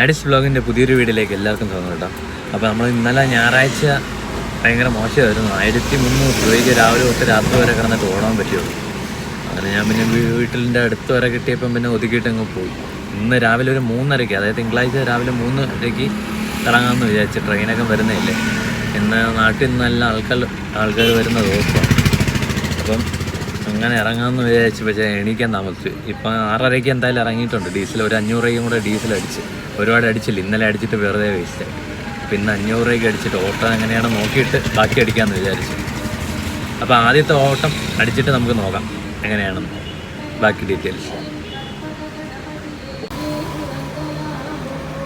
ആഡിസ് വ്ളോഗിന്റെ പുതിയൊരു വീഡിയോയിലേക്ക് എല്ലാവർക്കും സ്വാഗതം കേട്ടോ. അപ്പോൾ നമ്മൾ ഇന്നലെ ഞായറാഴ്ച ഭയങ്കര മോശമായിരുന്നു. ആയിരത്തി മുന്നൂറ് രൂപയ്ക്ക് രാവിലെ തൊട്ട് രാത്രി വരെ കിടന്നിട്ട് ഓടാൻ പറ്റുള്ളൂ അങ്ങനെ ഞാൻ പിന്നെ വീട്ടിലിന്റെ അടുത്ത് വരെ കിട്ടിയപ്പം പിന്നെ ഒതുക്കിയിട്ട് അങ്ങ് പോയി. ഇന്ന് രാവിലെ ഒരു മൂന്നരയ്ക്ക് അതായത് തിങ്കളാഴ്ച രാവിലെ മൂന്നരയ്ക്ക് ഇറങ്ങാമെന്ന് വിചാരിച്ച് ട്രെയിനൊക്കെ വരുന്നില്ലേ ഇന്ന് നാട്ടിൽ നല്ല ആൾക്കാർ ആൾക്കാർ വരുന്ന ദിവസമാണ്. അപ്പം അങ്ങനെ ഇറങ്ങാമെന്ന് വിചാരിച്ചു പക്ഷേ എണീക്കാൻ താമസിച്ചു. ഇപ്പം ആറരയ്ക്ക് എന്തായാലും ഇറങ്ങിയിട്ടുണ്ട്. ഡീസൽ ഒരു അഞ്ഞൂറ് രൂപയും കൂടെ ഡീസൽ അടിച്ച്. ഒരുപാട് അടിച്ചില്ല. ഇന്നലെ അടിച്ചിട്ട് വെറുതെ വേസ്റ്റ് ആയി പിന്നെ അഞ്ഞൂറ് രൂപയ്ക്ക് അടിച്ചിട്ട് ഓട്ടം എങ്ങനെയാണ് നോക്കിയിട്ട് ബാക്കി അടിക്കാമെന്ന് വിചാരിച്ചു. അപ്പോൾ ആദ്യത്തെ ഓട്ടം അടിച്ചിട്ട് നമുക്ക് നോക്കാം എങ്ങനെയാണെന്ന്. ബാക്കി ഡീറ്റെയിൽസ്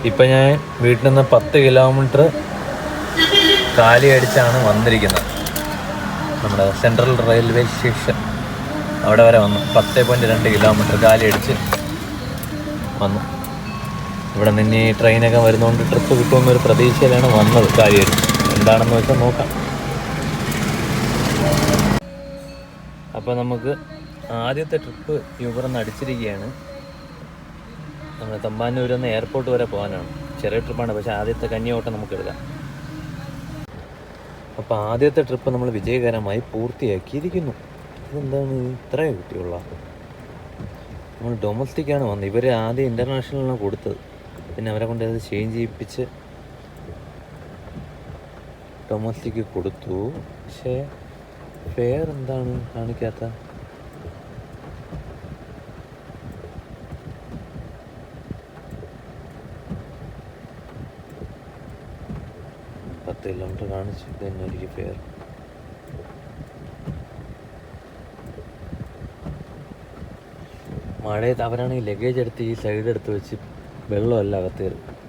ഇപ്പം ഞാൻ വീട്ടിൽ നിന്ന് പത്ത് കിലോമീറ്റർ കാലി അടിച്ചാണ് വന്നിരിക്കുന്നത്. നമ്മുടെ സെൻട്രൽ റെയിൽവേ സ്റ്റേഷൻ അവിടെ വരെ വന്നു. പത്ത് പോയിന്റ് രണ്ട് കിലോമീറ്റർ കാലി അടിച്ച് വന്നു. ഇവിടെ നിന്ന് ഈ ട്രെയിനൊക്കെ വരുന്നതുകൊണ്ട് ട്രിപ്പ് കിട്ടുമെന്നൊരു പ്രതീക്ഷയിലാണ് വന്നത് കാര്യം. എന്താണെന്ന് വെച്ചാൽ നോക്കാം. അപ്പോൾ നമുക്ക് ആദ്യത്തെ ട്രിപ്പ് നിന്ന് അടിച്ചിരിക്കുകയാണ്. നമ്മൾ തമ്പാനൂരിൽ നിന്ന് എയർപോർട്ട് വരെ പോകാനാണ്. ചെറിയ ട്രിപ്പാണ് പക്ഷേ ആദ്യത്തെ കന്യോട്ടം നമുക്ക് എടുക്കാം. അപ്പോൾ ആദ്യത്തെ ട്രിപ്പ് നമ്മൾ വിജയകരമായി പൂർത്തിയാക്കിയിരിക്കുന്നു. ഇതെന്താണ്? ഇത്രയേ കുട്ടികളുള്ള നമ്മൾ ഡൊമസ്റ്റിക്കാണ് വന്നത്. ഇവർ ആദ്യം ഇന്റർനാഷണലിനാണ് കൊടുത്തത്. പിന്നെ അവരെ കൊണ്ട് അത് ചേഞ്ച് ചെയ്യിപ്പിച്ച് ഡൊമസ്റ്റിക്ക് കൊടുത്തു. പക്ഷേ ഫെയർ എന്താണ് കാണിക്കാത്ത? പത്ത് കിലോമീറ്റർ കാണിച്ചു തന്നെ എനിക്ക് ഫെയർ മഴയത്ത് അവരാണെങ്കിൽ ലഗേജ് എടുത്ത് ഈ സൈഡ് എടുത്ത് വെച്ച് വെള്ളമല്ല അകത്ത്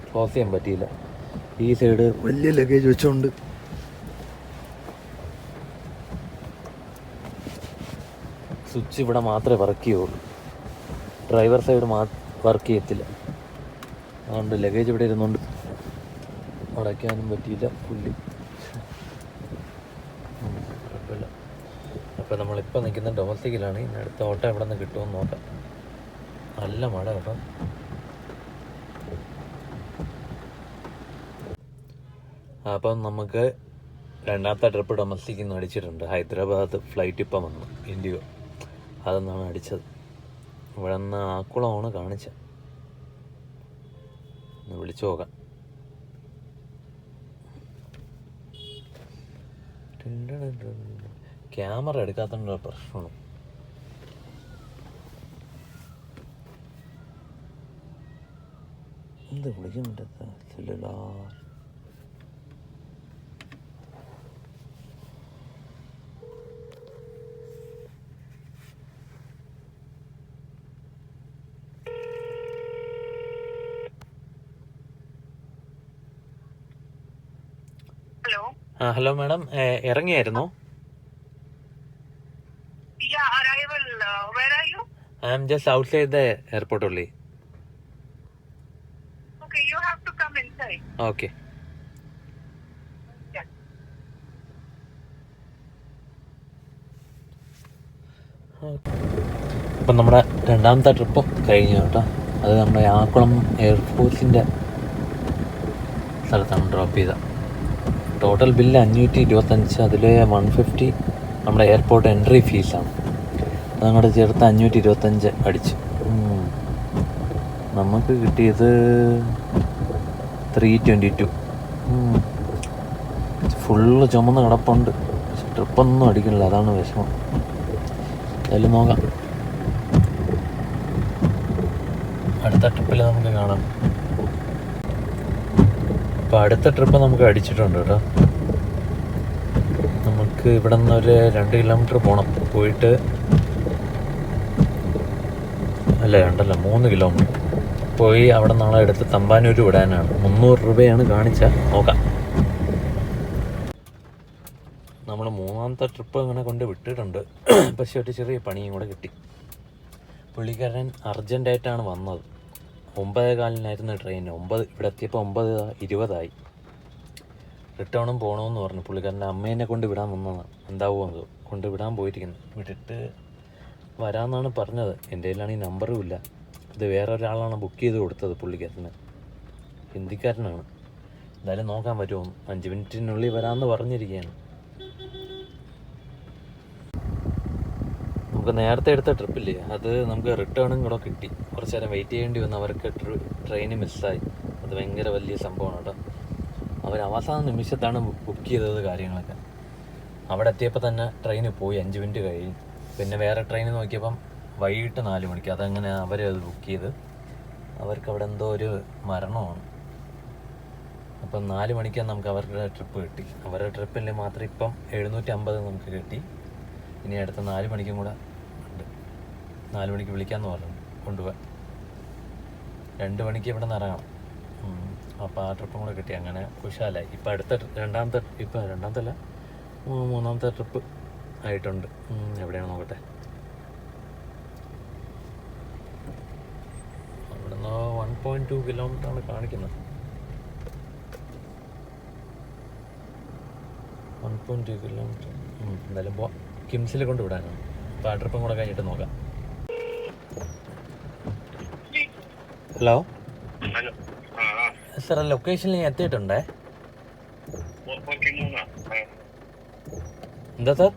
ക്ലോസ് ചെയ്യാൻ പറ്റിയില്ല. ഈ സൈഡ് വലിയ ലഗേജ് വെച്ചോണ്ട്. സ്വിച്ച് ഇവിടെ മാത്രമേ വർക്ക് ചെയ്യുള്ളൂ. ഡ്രൈവർ സൈഡ് മാ വർക്ക് ചെയ്യത്തില്ല. അതുകൊണ്ട് ലഗേജ് ഇവിടെ ഇരുന്നുണ്ട് അടയ്ക്കാനും പറ്റിയില്ല ഉം, കുഴപ്പമില്ല. അപ്പോൾ നമ്മളിപ്പോൾ നിൽക്കുന്ന ഡൊമസ്റ്റിക്കിലാണ് ഇനി അടുത്ത ഓട്ടം എവിടെ നിന്ന് കിട്ടുമെന്ന് നോക്കാം. നല്ല മഴ കേട്ടോ. അപ്പം നമുക്ക് രണ്ടാമത്തെ ട്രിപ്പ് ഡൊമസ്റ്റിക്കിൽ നിന്ന് അടിച്ചിട്ടുണ്ട്. ഹൈദരാബാദ് ഫ്ലൈറ്റ് ഇപ്പം വന്നു. ഇൻഡിഗോ അതെന്നാണ് അടിച്ചത്. ഇവിടെ നിന്ന് ആക്കുളമാണ് കാണിച്ചത് ഒന്ന് വിളിച്ചു നോക്കാം. ക്യാമറ എടുക്കാത്തതിന്റെ പ്രശ്നമാണ്. എന്ത് വിളിക്കാൻ പറ്റാത്ത സെല്ലുലാർ ആ ഹലോ മാഡം ഇറങ്ങിയായിരുന്നോ Yeah, arrival. Uh, where are you? I am just outside the airport ഉള്ളി Okay, you have to come inside. Okay Yeah. അപ്പം നമ്മുടെ രണ്ടാമത്തെ ട്രിപ്പ് കഴിഞ്ഞു കേട്ടോ അത് നമ്മുടെ ആക്കുളം എയർഫോഴ്സിന്റെ സ്ഥലത്താണ് ഡ്രോപ്പ് ചെയ്തത് ടോട്ടൽ ബില്ല് അഞ്ഞൂറ്റി ഇരുപത്തഞ്ച് അതിൽ വൺ ഫിഫ്റ്റി നമ്മുടെ എയർപോർട്ട് എൻട്രി ഫീസാണ് അതങ്ങോട്ട് ചേർത്ത് അഞ്ഞൂറ്റി ഇരുപത്തഞ്ച് അടിച്ചു. നമുക്ക് കിട്ടിയത് ത്രീ ട്വന്റി ടു ഫുള്ള് ചുമന്ന് കിടപ്പുണ്ട്. പക്ഷെ ട്രിപ്പൊന്നും അടിക്കണില്ല അതാണ് വിഷമം. എന്തായാലും നോക്കാം. അടുത്ത ട്രിപ്പിൽ നമുക്ക് കാണാം. അപ്പോൾ അടുത്ത ട്രിപ്പ് നമുക്ക് അടിച്ചിട്ടുണ്ട് കേട്ടോ. നമുക്ക് ഇവിടെ നിന്ന് ഒരു രണ്ട് കിലോമീറ്റർ പോകണം പോയിട്ട് അല്ല രണ്ടല്ല മൂന്ന് കിലോമീറ്റർ പോയി അവിടെ നാളെ എടുത്ത് തമ്പാനൂർ വിടാനാണ്. മുന്നൂറ് രൂപയാണ് കാണിച്ച. നോക്കാം. നമ്മൾ മൂന്നാമത്തെ ട്രിപ്പ് അങ്ങനെ കൊണ്ട് വിട്ടിട്ടുണ്ട്. പക്ഷെ ഒരു ചെറിയ പണിയും കൂടെ കിട്ടി. പുള്ളിക്കാരൻ അർജന്റായിട്ടാണ് വന്നത്. ഒമ്പതേ കാലിനായിരുന്നു ട്രെയിൻ ഒമ്പത് ഇവിടെ എത്തിയപ്പോൾ ഒമ്പത് ഇരുപതായി. റിട്ടേണും പോകണമെന്ന് പറഞ്ഞു. പുള്ളിക്കാരന്റെ അമ്മേനെ കൊണ്ട് വിടാൻ വന്നതാണ്. എന്താവുമോ അത്. കൊണ്ട് വിടാൻ പോയിരിക്കുന്നു. വിട്ടിട്ട് വരാമെന്നാണ് പറഞ്ഞത്. എന്റെ കയ്യിലാണ് ഈ നമ്പറും ഇല്ല. ഇത് വേറെ ഒരാളാണ് ബുക്ക് ചെയ്ത് കൊടുത്തത് പുള്ളിക്കാരന്. ഹിന്ദിക്കാരനാണ്. എന്തായാലും നോക്കാൻ പറ്റുമോ? അഞ്ച് മിനിറ്റിനുള്ളിൽ വരാമെന്ന് പറഞ്ഞിരിക്കുകയാണ്. നമുക്ക് നേരത്തെ എടുത്ത ട്രിപ്പില്ലേ അത് നമുക്ക് റിട്ടേണും കൂടെ കിട്ടി. കുറച്ച് നേരം വെയിറ്റ് ചെയ്യേണ്ടി വന്നു. അവർക്ക് ട്രെയിൻ മിസ്സായി അത് ഭയങ്കര വലിയ സംഭവമാണ് കേട്ടോ. അവർ അവസാന നിമിഷത്താണ് ബുക്ക് ചെയ്തത് കാര്യങ്ങളൊക്കെ. അവിടെ എത്തിയപ്പോൾ തന്നെ ട്രെയിൻ പോയി. അഞ്ച് മിനിറ്റ് കഴിഞ്ഞു. പിന്നെ വേറെ ട്രെയിൻ നോക്കിയപ്പം വൈകിട്ട് നാല് മണിക്ക്. അതങ്ങനെ അവർ അത് ബുക്ക് ചെയ്ത്. അവർക്ക് അവിടെ എന്തോ ഒരു മരണമാണ്. അപ്പം നാല് മണിക്കാണ് നമുക്ക് അവരുടെ ട്രിപ്പ് കിട്ടി. അവരുടെ ട്രിപ്പിൽ മാത്രം ഇപ്പം എഴുന്നൂറ്റി അമ്പത് നമുക്ക് കിട്ടി. ഇനി അടുത്ത നാല് മണിക്കും കൂടെ നാല് മണിക്ക് വിളിക്കാമെന്ന് പറഞ്ഞു. കൊണ്ടുപോകാൻ രണ്ട് മണിക്ക് ഇവിടെ നിന്ന് ഇറങ്ങണം. അപ്പോൾ ആ ട്രിപ്പും കൂടെ കിട്ടി. അങ്ങനെ കുശാലായി. ഇപ്പം അടുത്ത രണ്ടാമത്തെ ഇപ്പം രണ്ടാമത്തെ അല്ല മൂന്നാമത്തെ ട്രിപ്പ് ആയിട്ടുണ്ട്. എവിടെയാണ് നോക്കട്ടെ? അവിടെ നിന്ന് വൺ പോയിന്റ് ടു കിലോമീറ്റർ ആണ് കാണിക്കുന്നത്. വൺ പോയിന്റ് ടു കിലോമീറ്റർ എന്തായാലും കിംസിൽ കൊണ്ട് വിടാനാണ്. അപ്പോൾ ആ ട്രിപ്പും കൂടെ കഴിഞ്ഞിട്ട് നോക്കാം. ഹലോ സാർ ലൊക്കേഷനിൽ ഞാൻ എത്തിയിട്ടുണ്ടേ? എന്താ സാർ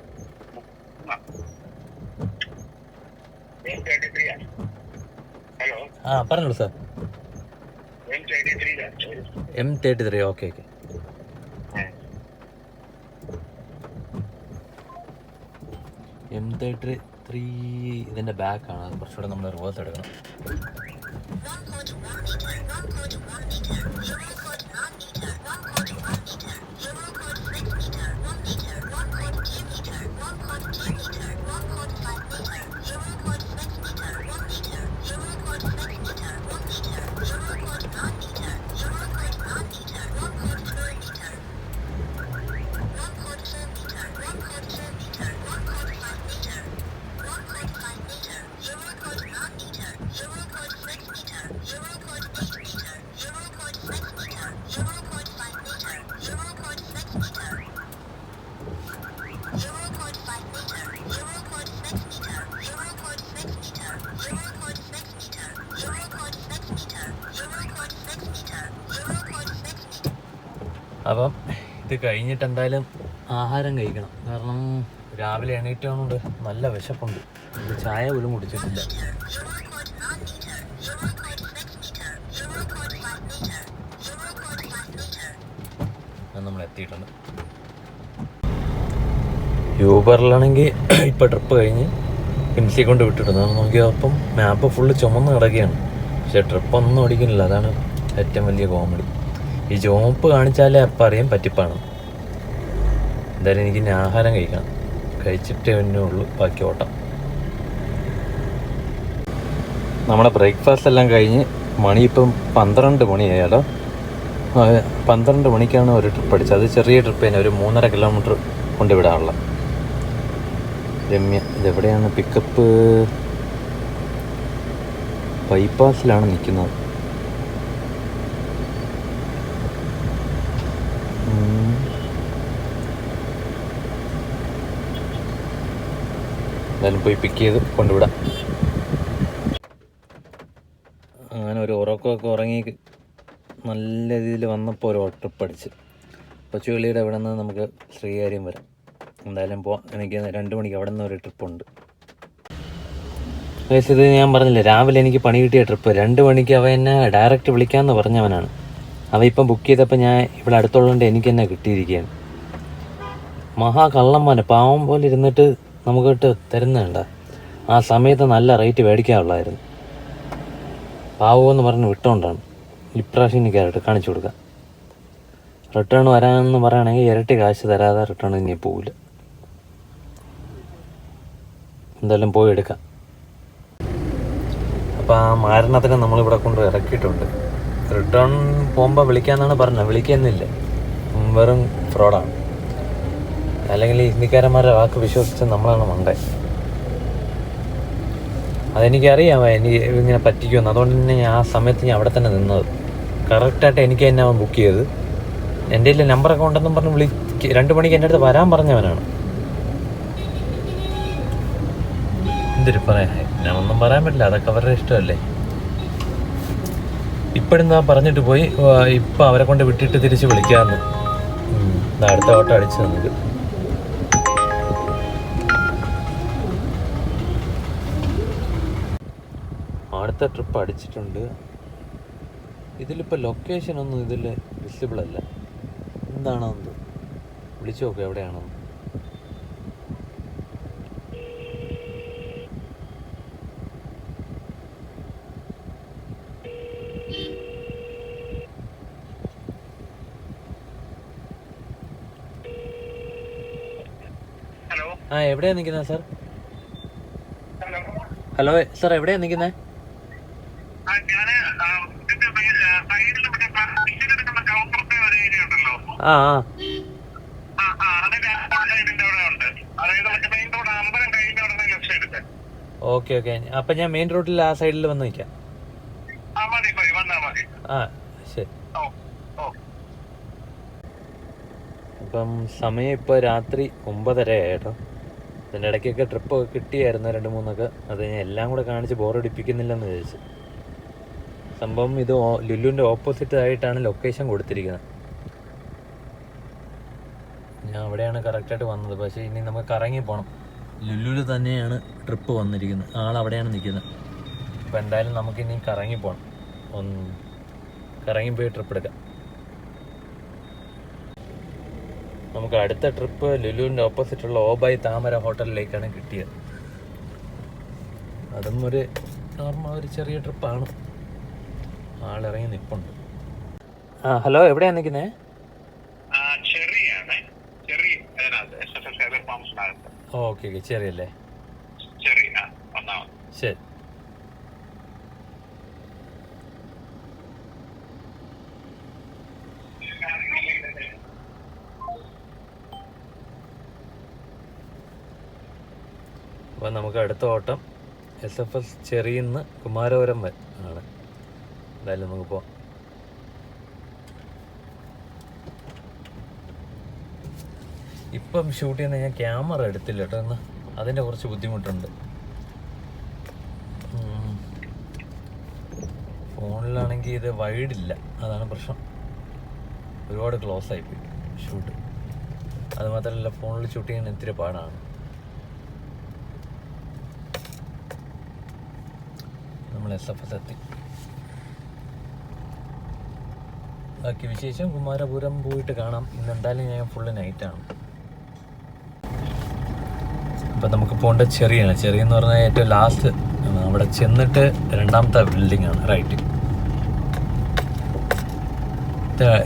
ആ. പറഞ്ഞോളൂ sir M thirty three okay okay M thirty three ഇതിന്റെ ബാക്കാണ് കുറച്ചുകൂടെ നമ്മൾ റിവേഴ്സ് എടുക്കണം. അപ്പം ഇത് കഴിഞ്ഞിട്ട് എന്തായാലും ആഹാരം കഴിക്കണം. കാരണം രാവിലെ എണീറ്റുകൊണ്ട് നല്ല വിശപ്പുണ്ട്. ചായ പോലും കുടിച്ചിട്ടില്ല. നമ്മൾ എത്തിയിട്ടുണ്ട്. യൂബറിലാണെങ്കിൽ ഇപ്പോൾ ട്രിപ്പ് കഴിഞ്ഞ് പിൻസി കൊണ്ട് വിട്ടിട്ടുണ്ട്. നോക്കിയപ്പം മാപ്പ് ഫുള്ള് ചുമന്ന് കിടക്കുകയാണ്. പക്ഷെ ട്രിപ്പ് ഒന്നും ഓടിക്കുന്നില്ല. അതാണ് ഏറ്റവും വലിയ കോമഡി ഈ ചുവപ്പ് കാണിച്ചാലേ അപ്പം അറിയാൻ പറ്റിപ്പാണ്. എന്തായാലും എനിക്ക് ഇനി ആഹാരം കഴിക്കണം. കഴിച്ചിട്ടേ തന്നെ ഉള്ളൂ ബാക്കി ഓട്ടം. നമ്മുടെ ബ്രേക്ക്ഫാസ്റ്റ് എല്ലാം കഴിഞ്ഞ് മണി ഇപ്പം പന്ത്രണ്ട് മണിയായാലോ പന്ത്രണ്ട് മണിക്കാണ് ഒരു ട്രിപ്പ് അടിച്ചത്. അത് ചെറിയ ട്രിപ്പ് തന്നെ ഒരു മൂന്നര കിലോമീറ്റർ കൊണ്ടുവിടാനുള്ള രമ്യ ഇതെവിടെയാണ്? പിക്കപ്പ് ബൈപ്പാസിലാണ് നിൽക്കുന്നത്. എന്തായാലും പോയി പിക്ക് ചെയ്ത് കൊണ്ടുവിടാം. അങ്ങനെ ഒരു ഉറക്കമൊക്കെ ഉറങ്ങി നല്ല രീതിയിൽ വന്നപ്പോൾ ഒരു ഓട്ടോ അടിച്ച് കൊച്ചുവേളിയുടെ അവിടെ നിന്ന് നമുക്ക് ശ്രീകാര്യം വരാം. എന്തായാലും പോവാം. എനിക്ക് രണ്ട് മണിക്ക് അവിടെ നിന്ന് ഒരു ട്രിപ്പുണ്ട് ഇത് ഞാൻ പറഞ്ഞില്ല രാവിലെ എനിക്ക് പണി കിട്ടിയ ട്രിപ്പ് രണ്ട് മണിക്ക് അവ എന്നെ ഡയറക്റ്റ് വിളിക്കാമെന്ന് പറഞ്ഞവനാണ്. അവ ഇപ്പം ബുക്ക് ചെയ്തപ്പോൾ ഞാൻ ഇവിടെ അടുത്തുള്ളതുകൊണ്ട് എനിക്ക് തന്നെ കിട്ടിയിരിക്കുകയാണ്. മഹാ കള്ളന്മാനെ പാവം പോലെ ഇരുന്നിട്ട് നമുക്കിട്ട് തരുന്നുണ്ട് ആ സമയത്ത് നല്ല റേറ്റ് മേടിക്കാനുള്ളായിരുന്നു പാവമെന്ന് പറഞ്ഞ് വിട്ടുകൊണ്ടാണ് ഇപ്രാവശ്യം എനിക്ക് കയറിട്ട് കാണിച്ചു കൊടുക്കാം. റിട്ടേൺ വരാമെന്ന് പറയുകയാണെങ്കിൽ ഇരട്ടി കാശ് തരാതെ റിട്ടേൺ ഇനി പോവില്ല. എന്തായാലും പോയി എടുക്കാം. അപ്പോൾ ആ മാരണത്തിന് നമ്മളിവിടെ കൊണ്ട് ഇറക്കിയിട്ടുണ്ട്. റിട്ടേൺ പോകുമ്പോൾ വിളിക്കാമെന്നാണ് പറഞ്ഞത്. വിളിക്കുന്നില്ല. വെറും ഫ്രോഡാണ് അല്ലെങ്കിൽ ഹിന്ദിക്കാരന്മാരുടെ വാക്ക് വിശ്വസിച്ച് നമ്മളാണ് മണ്ടേ. അതെനിക്കറിയാം എനിക്ക് ഇങ്ങനെ പറ്റിക്കുമെന്ന്. അതുകൊണ്ട് തന്നെ ഞാൻ ആ സമയത്ത് ഞാൻ അവിടെ തന്നെ നിന്നത്. കറക്റ്റായിട്ട് എനിക്ക് തന്നെ അവൻ ബുക്ക് ചെയ്ത്. എന്റെ കയ്യിൽ നമ്പറൊക്കെ ഉണ്ടെന്നും പറഞ്ഞ് വിളി രണ്ട് മണിക്ക് എന്റെ അടുത്ത് വരാൻ പറഞ്ഞവനാണ്. എന്തൊരു പറയാ? ഞാൻ ഒന്നും പറയാൻ പറ്റില്ല. അതൊക്കെ അവരുടെ ഇഷ്ടമല്ലേ? ഇപ്പോഴും ഞാൻ പറഞ്ഞിട്ട് പോയി ഇപ്പം അവരെ കൊണ്ട് വിട്ടിട്ട് തിരിച്ച് വിളിക്കാമെന്ന്. അടുത്ത ഓട്ടം അടിച്ചു നമുക്ക് അടുത്ത ട്രിപ്പ് അടിച്ചിട്ടുണ്ട്. ഇതിലിപ്പോൾ ലൊക്കേഷൻ ഒന്നും ഇതിൽ വിസിബിൾ അല്ല. എന്താണോ എന്ത് വിളിച്ചു നോക്കുക എവിടെയാണോ ഹലോ ആ എവിടെയാ നിൽക്കുന്നത് സാർ ഹലോ ഹലോ സാർ എവിടെയാ നിൽക്കുന്നത് ആ ഓക്കെ ഓക്കെ. അപ്പൊ ഞാൻ മെയിൻ റോഡിൽ ആ സൈഡിൽ വന്ന് നിൽക്കാം ആ ശരി. അപ്പം സമയം ഇപ്പോൾ രാത്രി ഒമ്പതര ആയിട്ടോ. അതിന്റെ ഇടയ്ക്കൊക്കെ ട്രിപ്പ് കിട്ടിയായിരുന്നു രണ്ട് മൂന്നൊക്കെ. അത് ഞാൻ എല്ലാം കൂടെ കാണിച്ച് ബോറടിപ്പിക്കുന്നില്ലെന്ന് വിചാരിച്ചു. സംഭവം ഇത് ലുല്ലുവിന്റെ ഓപ്പോസിറ്റ് ആയിട്ടാണ് ലൊക്കേഷൻ കൊടുത്തിരിക്കുന്നത്. ഞാൻ അവിടെയാണ് കറക്റ്റായിട്ട് വന്നത്. പക്ഷേ ഇനി നമുക്ക് കറങ്ങി പോകണം ലുല്ലുവിൽ തന്നെയാണ് ട്രിപ്പ് വന്നിരിക്കുന്നത്. ആൾ അവിടെയാണ് നിൽക്കുന്നത്. അപ്പോൾ എന്തായാലും നമുക്കിനി കറങ്ങി പോകണം ഒന്ന് കറങ്ങി പോയി ട്രിപ്പ് എടുക്കാം. നമുക്ക് അടുത്ത ട്രിപ്പ് ലുലുവിന്റെ ഓപ്പോസിറ്റുള്ള ഓബായ് താമര ഹോട്ടലിലേക്കാണ് കിട്ടിയത്. അതും ഒരു നോർമൽ ഒരു ചെറിയ ട്രിപ്പാണ് ആളിറങ്ങി നിപ്പുണ്ട്. ആ ഹലോ എവിടെയാണ് നിൽക്കുന്നേ? ആ ചെറിയാണ്. ചെറി അതിനകത്ത് എസ് എസ് എസ് സൈബർ ഫാംസിനകത്ത് ഓക്കെ ഓക്കെ ചെറിയല്ലേ? ശരി. അപ്പം നമുക്ക് അടുത്ത ഓട്ടം. എസ് എഫ് എസ് ചെറിയ കുമാരപുരം വരെ ആണ്. എന്തായാലും നമുക്ക് പോവാം. ഇപ്പം ഷൂട്ട് ചെയ്യുന്ന ഞാൻ ക്യാമറ എടുത്തില്ല കേട്ടോ എന്ന് അതിന്റെ കുറച്ച് ബുദ്ധിമുട്ടുണ്ട്. ഫോണിലാണെങ്കിൽ ഇത് വൈഡില്ല അതാണ് പ്രശ്നം. ഒരുപാട് ക്ലോസ് ആയിപ്പോയി ഷൂട്ട് അത് മാത്രമല്ല ഫോണിൽ ഷൂട്ട് ചെയ്യാൻ ഇത്തിരി പാടാണ്. നമ്മൾ എസ് എഫ് എസ് എത്തി. ബാക്കി വിശേഷം. കുമാരപുരം പോയിട്ട് കാണാം. ഇന്ന് എന്തായാലും ഞാൻ ഫുള്ള് നൈറ്റാണ് അപ്പം നമുക്ക് പോകേണ്ട ചെറിയാണ്. ചെറിയ എന്ന് പറഞ്ഞാൽ ഏറ്റവും ലാസ്റ്റ് അവിടെ ചെന്നിട്ട് രണ്ടാമത്തെ ബിൽഡിംഗ് ആണ്. റൈറ്റ്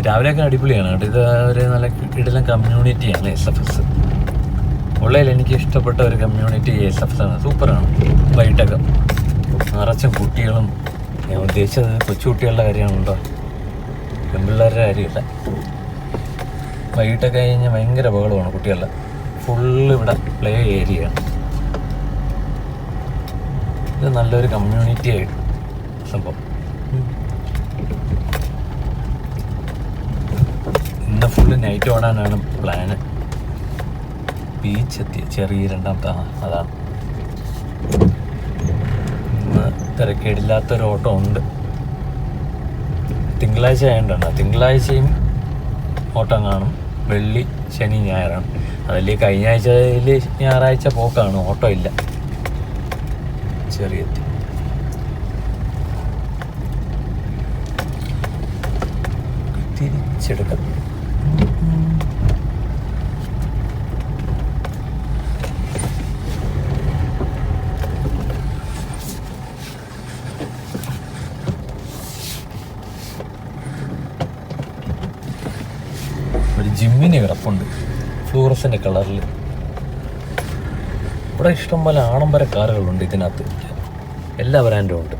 രാവിലെയൊക്കെ അടിപൊളിയാണ് കേട്ടോ. ഇത് ഒരു നല്ല ഇടലം കമ്മ്യൂണിറ്റിയാണ് എസ് എഫ് എസ് ഉള്ളതിൽ എനിക്ക് ഇഷ്ടപ്പെട്ട ഒരു കമ്മ്യൂണിറ്റി എസ് എഫ് എസ് ആണ്. സൂപ്പറാണ് വൈകിട്ടൊക്കെ. നിറച്ച കുട്ടികളും. ഞാൻ ഉദ്ദേശിച്ചത് കൊച്ചുകുട്ടികളുടെ കാര്യമാണല്ലോ. പെൺപിള്ളേരുടെ കാര്യമില്ല. വൈകിട്ടൊക്കെ കഴിഞ്ഞാൽ ഭയങ്കര ബഹളമാണ് കുട്ടികളുടെ. ഫുള്ള് ഇവിടെ പ്ലേ ഏരിയ ഇത് നല്ലൊരു കമ്മ്യൂണിറ്റി ആയിട്ട് സംഭവം. ഇന്ന് ഫുള്ള് നൈറ്റ് ഓടാനാണ് പ്ലാന് ബീച്ച് എത്തിയ ചെറിയ രണ്ടാമത്തെ അതാണ്. തിരക്കേടില്ലാത്തൊരു ഓട്ടം ഉണ്ട്. തിങ്കളാഴ്ച ആയതുകൊണ്ടാണ് തിങ്കളാഴ്ചയും ഓട്ടം കാണും വെള്ളി ശനി ഞായറാണ്. അതല്ലേ കഴിഞ്ഞ ആഴ്ചയിൽ ഞായറാഴ്ച പോക്കാണ്. ഓട്ടോ ഇല്ല. ചെറിയ തിരിച്ചെടുക്കുന്നു തിരിച്ചെടുക്കാം ഒരു ജിമ്മിന് കിടപ്പുണ്ട് ഫ്ലൂറസിന്റെ കളറിൽ ഇവിടെ ഇഷ്ടംപോലെ ആഡംബര കാറുകളുണ്ട് ഇതിനകത്ത്. എല്ലാ ബ്രാൻഡും ഉണ്ട്.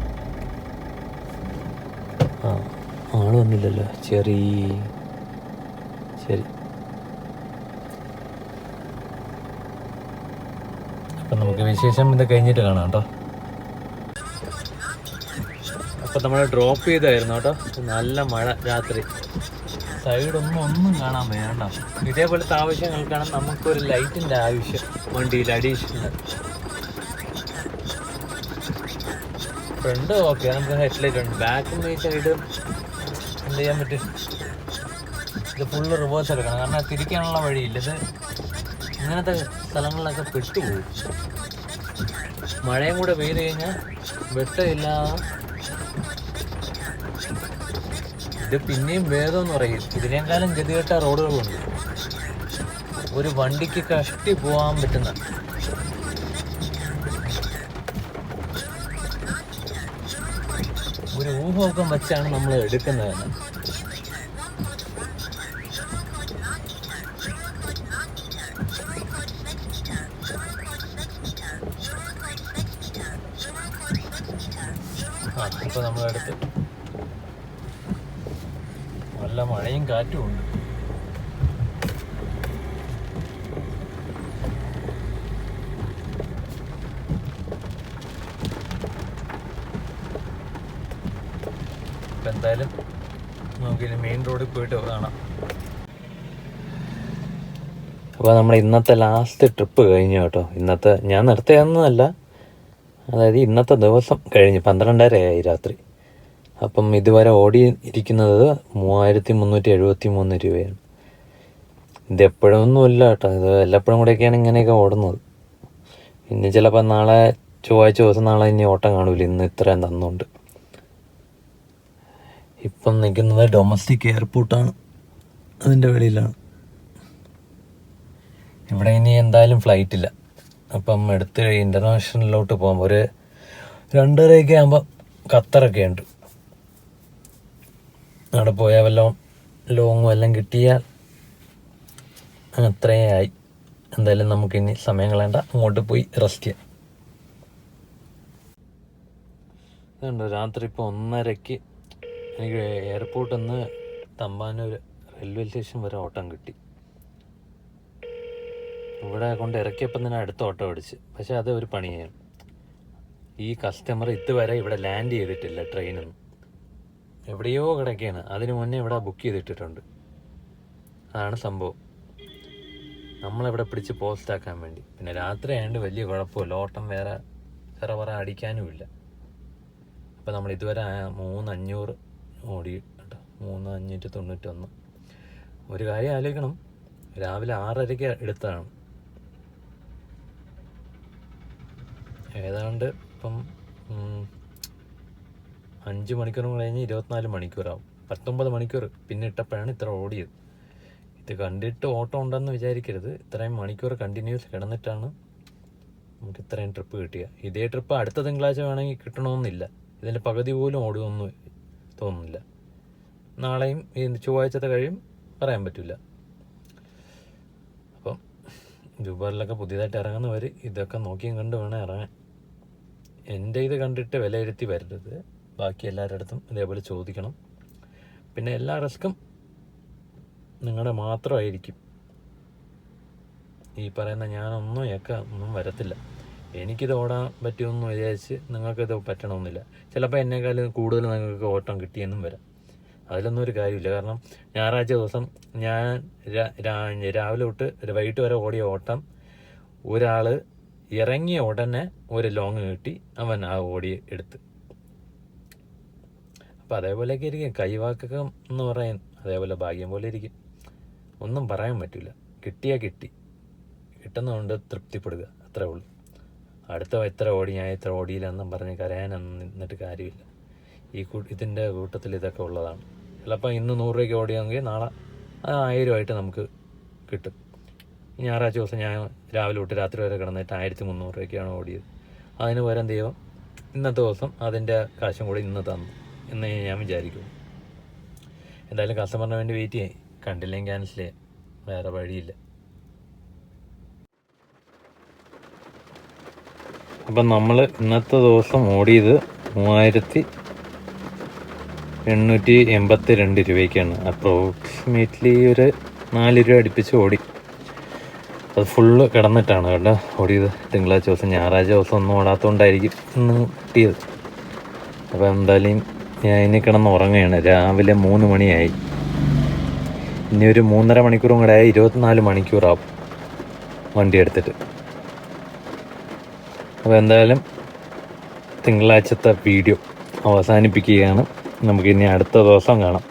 ആ ആൾ വന്നില്ലല്ലോ. ചെറിയ ശരി. അപ്പം നമുക്ക് വിശേഷം ഇത് കഴിഞ്ഞിട്ട് കാണാം കേട്ടോ. അപ്പം നമ്മൾ ഡ്രോപ്പ് ചെയ്തായിരുന്നു കേട്ടോ. നല്ല മഴ രാത്രി. സൈഡൊന്നും ഒന്നും കാണാൻ വേണ്ട ഇതേപോലത്തെ ആവശ്യങ്ങൾക്കാണ് നമുക്കൊരു ലൈറ്റിന്റെ ആവശ്യം. വണ്ടിയിൽ അഡീഷണൽ ഫ്രണ്ട് ഓക്കെ നമുക്ക് ഹെഡ്ലൈറ്റ് ഉണ്ട്. ബാക്കും ഈ സൈഡ് എന്ത് ചെയ്യാൻ പറ്റും? ഇത് ഫുള്ള് റിവേഴ്സ് എടുക്കണം. കാരണം തിരിക്കാനുള്ള വഴിയില്ല. ഇത് ഇങ്ങനത്തെ സ്ഥലങ്ങളിലൊക്കെ പെട്ടുപോകും. മഴയും കൂടെ പെയ്ത് കഴിഞ്ഞാൽ വെട്ടമില്ലാതെ ഇത് പിന്നെയും എന്ന് പറയും ഇതിനേക്കാളും ഗതികെട്ട റോഡുകളുണ്ട് ഒരു വണ്ടിക്ക് കഷ്ടി പോകാൻ പറ്റുന്ന. ഒരു ഊഹമൊക്കെ വെച്ചാണ് നമ്മൾ എടുക്കുന്നത്. തന്നെ ആ ഇപ്പൊ നമ്മളടുത്ത്. നല്ല മഴയും കാറ്റും ഉണ്ട്. ഇപ്പൊ എന്തായാലും നമുക്കിനി മെയിൻ റോഡിൽ പോയിട്ട് കാണാം. അപ്പോൾ നമ്മുടെ ഇന്നത്തെ ലാസ്റ്റ് ട്രിപ്പ് കഴിഞ്ഞു കേട്ടോ. ഇന്നത്തെ ഞാൻ നിർത്തിയെന്നല്ല അതായത് ഇന്നത്തെ ദിവസം കഴിഞ്ഞ്. പന്ത്രണ്ടരയായി രാത്രി. അപ്പം ഇതുവരെ ഓടി ഇരിക്കുന്നത് മൂവായിരത്തി മുന്നൂറ്റി എഴുപത്തി മൂന്ന് രൂപയാണ്. ഇത് എപ്പോഴൊന്നും ഇല്ല കേട്ടോ. ഇത് എല്ലപ്പോഴും കൂടെയൊക്കെയാണ് ഇങ്ങനെയൊക്കെ ഓടുന്നത്. ഇനി ചിലപ്പോൾ നാളെ ചൊവ്വാഴ്ച ദിവസം നാളെ ഇനി ഓട്ടം കാണൂല. ഇന്ന് ഇത്രയും തന്നുണ്ട് ഇപ്പം നിൽക്കുന്നത് ഡൊമസ്റ്റിക് എയർപോർട്ടാണ്. അതിന്റെ വെളിയിലാണ്. ഇവിടെ ഇനി എന്തായാലും ഫ്ലൈറ്റ് ഇല്ല. അപ്പം എടുത്ത് ഇന്റർനാഷണലിലോട്ട് പോകുമ്പോൾ ഒരു രണ്ടരയൊക്കെ ആകുമ്പോൾ ഖത്തറൊക്കെ ഉണ്ട്. അവിടെ പോയാൽ വല്ലതും ലോങ് വല്ലതും കിട്ടിയാൽ അത്രയേ ആയി. എന്തായാലും നമുക്കിനി സമയം കളയണ്ട. അങ്ങോട്ട് പോയി റെസ്റ്റ് ചെയ്യാം. രാത്രി ഇപ്പോൾ ഒന്നരയ്ക്ക് എനിക്ക് എയർപോർട്ടിൽ നിന്ന് തമ്പാനൂർ റെയിൽവേ സ്റ്റേഷൻ വരെ ഓട്ടം കിട്ടി. ഇവിടെ കൊണ്ട് ഇറക്കിയപ്പം തന്നെ അടുത്ത ഓട്ടോ അടിച്ച് പക്ഷേ അത് ഒരു പണിയാണ് ഈ കസ്റ്റമർ ഇതുവരെ ഇവിടെ ലാൻഡ് ചെയ്തിട്ടില്ല ട്രെയിനൊന്നും എവിടെയോ കിടക്കുകയാണ് അതിനു മുന്നേ ഇവിടെ ബുക്ക് ചെയ്തിട്ടിട്ടുണ്ട്. അതാണ് സംഭവം. നമ്മളിവിടെ പിടിച്ച് പോസ്റ്റാക്കാൻ വേണ്ടി. പിന്നെ രാത്രി ആയതുകൊണ്ട് വലിയ കുഴപ്പമില്ല. ഓട്ടം വേറെ വേറെ പറ അടിക്കാനുമില്ല അപ്പോൾ നമ്മൾ ഇതുവരെ മൂന്ന് അഞ്ഞൂറ് ഓടി കേട്ടോ. മൂന്ന് അഞ്ഞൂറ്റി തൊണ്ണൂറ്റൊന്ന് ഒരു കാര്യം ആലോചിക്കണം. രാവിലെ ആറരയ്ക്ക് എടുത്തതാണ് ഏതാണ്ട് ഇപ്പം അഞ്ച് മണിക്കൂറും കഴിഞ്ഞ് ഇരുപത്തിനാല് മണിക്കൂറാവും. പത്തൊമ്പത് മണിക്കൂർ. പിന്നെ ഇട്ടപ്പോഴാണ് ഇത്ര ഓടിയത്. ഇത് കണ്ടിട്ട് ഓട്ടോ ഉണ്ടെന്ന് വിചാരിക്കരുത്. ഇത്രയും മണിക്കൂർ കണ്ടിന്യൂസ് കിടന്നിട്ടാണ് നമുക്ക് ഇത്രയും ട്രിപ്പ് കിട്ടിയ. ഇതേ ട്രിപ്പ് അടുത്ത തിങ്കളാഴ്ച വേണമെങ്കിൽ കിട്ടണമെന്നില്ല. ഇതിന്റെ പകുതി പോലും ഓടുമെന്ന് തോന്നുന്നില്ല. നാളെയും ഈ ചൊവ്വാഴ്ചത്തെ കഴിയും. പറയാൻ പറ്റില്ല. അപ്പം ജൂബാറിലൊക്കെ പുതിയതായിട്ട് ഇറങ്ങുന്നവർ ഇതൊക്കെ നോക്കിയും കണ്ട് വേണം ഇറങ്ങാൻ. എന്റെ ഇത് കണ്ടിട്ട് വിലയിരുത്തി വരരുത്. ബാക്കി എല്ലാവരുടെ അടുത്തും ഇതേപോലെ ചോദിക്കണം. പിന്നെ എല്ലാ റിസ്ക്കും നിങ്ങളുടെ മാത്രമായിരിക്കും. ഈ പറയുന്ന ഞാനൊന്നും ഏക്ക ഒന്നും വരത്തില്ല. എനിക്കിത് ഓടാൻ പറ്റുമെന്ന് വിചാരിച്ച് നിങ്ങൾക്കിത് പറ്റണമെന്നില്ല. ചിലപ്പോൾ എന്നെക്കാളും കൂടുതൽ നിങ്ങൾക്ക് ഓട്ടം കിട്ടിയെന്നും വരാം. അതിലൊന്നും ഒരു കാര്യമില്ല. കാരണം ഞായറാഴ്ച ദിവസം ഞാൻ രാവിലെ തൊട്ട് വൈകിട്ട് വരെ ഓടിയ ഓട്ടം ഒരാൾ ഇറങ്ങിയ ഉടനെ ഒരു ലോങ് കിട്ടി അവൻ ആ ഓടി എടുത്ത്. അപ്പം അതേപോലെയൊക്കെ ഇരിക്കും. കൈവാക്കം എന്ന് പറയാൻ അതേപോലെ ഭാഗ്യം പോലെ ഇരിക്കും. ഒന്നും പറയാൻ പറ്റില്ല കിട്ടിയാൽ കിട്ടി. കിട്ടുന്നതുകൊണ്ട് തൃപ്തിപ്പെടുക. അത്രേ ഉള്ളൂ. അടുത്ത എത്ര ഓടി ഞാൻ ഇത്ര ഓടിയില്ലെന്നും പറഞ്ഞ് കരയാനൊന്നും നിന്നിട്ട് കാര്യമില്ല. ഈ കൂ ഇതിന്റെ കൂട്ടത്തിൽ ഇതൊക്കെ ഉള്ളതാണ്. ചിലപ്പോൾ ഇന്ന് നൂറ് രൂപയ്ക്ക് ഓടിയെങ്കിൽ നാളെ അത് ആയിരമായിട്ട് നമുക്ക് കിട്ടും. ഞായറാഴ്ച ദിവസം ഞാൻ രാവിലെ തൊട്ട് രാത്രി വരെ കിടന്നിട്ട് ആയിരത്തി മുന്നൂറ് രൂപയ്ക്കാണ് ഓടിയത്. അതിന് പകരം ദൈവം ഇന്നത്തെ ദിവസം അതിന്റെ കാശും കൂടി ഇന്ന് തന്നു. എന്ന് ഞാൻ വിചാരിക്കും. എന്തായാലും കസ്റ്റമറിന് വേണ്ടി വെയിറ്റ് ചെയ്യും. കണ്ടില്ലെങ്കിൽ ക്യാൻസൽ ചെയ്യാം. വേറെ വഴിയില്ല. അപ്പം നമ്മൾ ഇന്നത്തെ ദിവസം ഓടിയത് മൂവായിരത്തി എണ്ണൂറ്റി എൺപത്തി രണ്ട് രൂപയ്ക്കാണ്. അപ്രോക്സിമേറ്റ്ലി ഒരു നാല് രൂപ അടുപ്പിച്ച് ഓടി. അത് ഫുള്ള് കിടന്നിട്ടാണ് കേട്ടോ ഓടിയത്. തിങ്കളാഴ്ച ദിവസം ഞായറാഴ്ച ദിവസം ഒന്നും ഓടാത്തതുകൊണ്ടായിരിക്കും ഇന്ന് കിട്ടിയത്. അപ്പോൾ എന്തായാലും ഞാൻ ഇനി കിടന്ന് ഉറങ്ങുകയാണ്. രാവിലെ മൂന്ന് മണിയായി. ഇനി ഒരു മൂന്നര മണിക്കൂറും കൂടെ ആയി ഇരുപത്തിനാല് മണിക്കൂറാവും വണ്ടി എടുത്തിട്ട്. അപ്പോൾ എന്തായാലും തിങ്കളാഴ്ചത്തെ വീഡിയോ അവസാനിപ്പിക്കുകയാണ്. നമുക്കിനി അടുത്ത ദിവസം കാണാം.